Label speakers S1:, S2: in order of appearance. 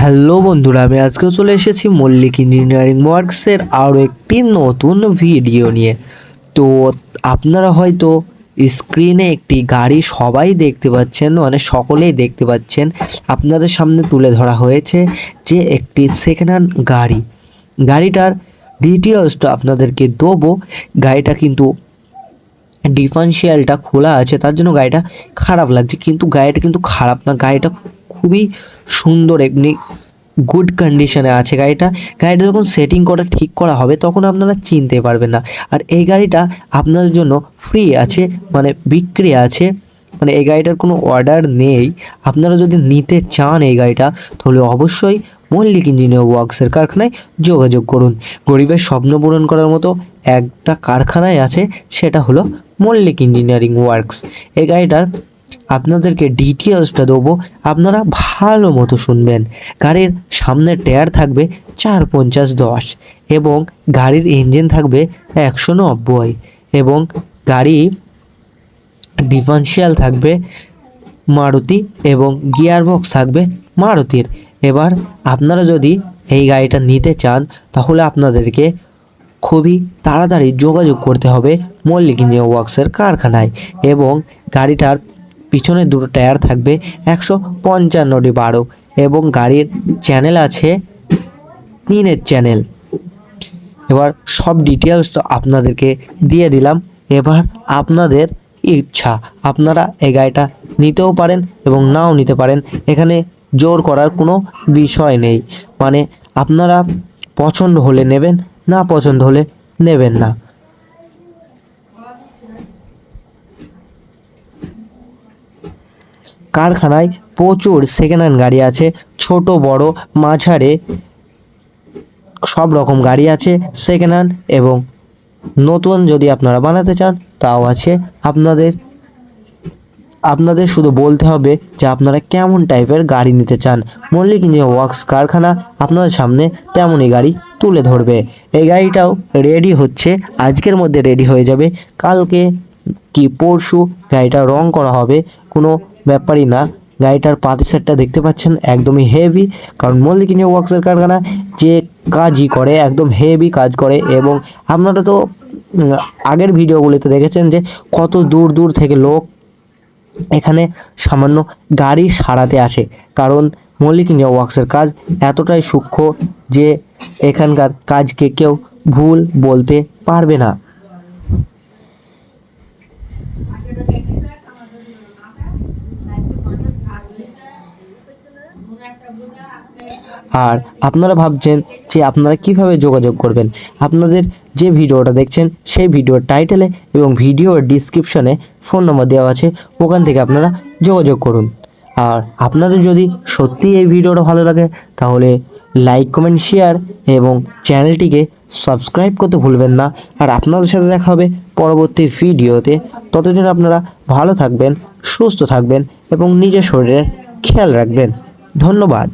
S1: Hello বন্ধুরা, আমি আজকেও চলে এসেছি মল্লিক ইঞ্জিনিয়ারিং ওয়ার্কসের আরও একটি নতুন ভিডিও নিয়ে। তো আপনারা হয়তো স্ক্রিনে একটি গাড়ি সবাই দেখতে পাচ্ছেন মানে সকলেই দেখতে পাচ্ছেন। আপনাদের সামনে তুলে ধরা হয়েছে যে একটি সেকেন্ড হ্যান্ড গাড়ি। গাড়িটার ডিটেলসটা আপনাদেরকে দেবো। গাড়িটা কিন্তু ডিফারেন্সিয়ালটা খোলা আছে, তার জন্য গাড়িটা খারাপ লাগছে। কিন্তু গাড়িটা কিন্তু খারাপ না, গাড়িটা খুবই সুন্দর এমনি গুড কন্ডিশনে আছে গাড়িটা। গাড়িটা যখন সেটিং করা, ঠিক করা হবে, তখন আপনারা চিনতে পারবেন না। আর এই গাড়িটা আপনাদের জন্য ফ্রি আছে মানে বিক্রি আছে মানে এই গাড়িটার কোনো অর্ডার নেই। আপনারা যদি নিতে চান এই গাড়িটা, তাহলে অবশ্যই মল্লিক ইঞ্জিনিয়ার ওয়ার্কসের কারখানায় যোগাযোগ করুন। গরিবের স্বপ্ন পূরণ করার মতো একটা কারখানায় আছে, সেটা হলো মল্লিক ইঞ্জিনিয়ারিং ওয়ার্কস এই গাড়িটার আপনাদেরকে ডিটেলসটা দেবো, আপনারা ভালো মতো শুনবেন। গাড়ির সামনের টায়ার থাকবে চার পঞ্চাশ দশ এবং গাড়ির ইঞ্জিন থাকবে একশো নব্বই এবং গাড়ি ডিফারেন্সিয়াল থাকবে মারুতি এবং গিয়ারবক্স থাকবে মারুতির। এবার আপনারা যদি এই গাড়িটা নিতে চান, তাহলে আপনাদেরকে খুবই তাড়াতাড়ি যোগাযোগ করতে হবে মল্লিক ইঞ্জিনিয়ার ওয়ার্কসের কারখানায় এবং গাড়িটার পিছনে দুটো টায়ার থাকবে একশো পঞ্চান্নটি বারো এবং গাড়ির চ্যানেল আছে তিনের চ্যানেল। এবার সব ডিটেলস তো আপনাদেরকে দিয়ে দিলাম। এবার আপনাদের ইচ্ছা, আপনারা এই গাড়িটা নিতেও পারেন এবং নাও নিতে পারেন। এখানে জোর করার কোনো বিষয় নেই। মানে আপনারা পছন্দ হলে নেবেন, না পছন্দ হলে নেবেন না। কারখানায় প্রচুর সেকেন্ড হ্যান্ড গাড়ি আছে, ছোট, বড়, মাঝারে সব রকম গাড়ি আছে সেকেন্ড হ্যান্ড এবং নতুন যদি আপনারা বানাতে চান, তাও আছে। আপনাদের আপনাদের শুধু বলতে হবে যে আপনারা কেমন টাইপের গাড়ি নিতে চান। মল্লিক ইঞ্জিনিয়ার ওয়ার্কস কারখানা আপনাদের সামনে তেমনই গাড়ি তুলে ধরবে। এই গাড়িটাও রেডি হচ্ছে, আজকের মধ্যে রেডি হয়ে যাবে। কালকে কি পরশু গাড়িটা রং করা হবে, কোনো ব্যাপারই না। গাড়িটার পাতি সেটটা দেখতে পাচ্ছেন, একদমই হেভি কারণ মল্লিক ইঞ্জিনিয়ার ওয়ার্কসের কারখানা যে কাজই করে, একদম হেভি কাজ করে এবং আপনারা তো আগের ভিডিওগুলিতে দেখেছেন যে কত দূর দূর থেকে লোক এখানে সামান্য গাড়ি সারাতে আসে। কারণ মল্লিক ইন্ডিয়া ওয়ার্কসের কাজ এতটাই সূক্ষ্ম যে এখানকার কাজকে কেউ ভুল বলতে পারবে না। আর আপনারা ভাবছেন যে আপনারা কীভাবে যোগাযোগ করবেন? আপনাদের যে ভিডিওটা দেখছেন, সেই ভিডিওর টাইটেলে এবং ভিডিওর ডিসক্রিপশনে ফোন নম্বর দেওয়া আছে, ওখান থেকে আপনারা যোগাযোগ করুন। আর আপনাদের যদি সত্যি এই ভিডিওটা ভালো লাগে, তাহলে লাইক, কমেন্ট, শেয়ার এবং চ্যানেলটিকে সাবস্ক্রাইব করতে ভুলবেন না। আর আপনাদের সাথে দেখা হবে পরবর্তী ভিডিওতে। ততদিন আপনারা ভালো থাকবেন, সুস্থ থাকবেন এবং নিজের শরীরের খেয়াল রাখবেন। ধন্যবাদ।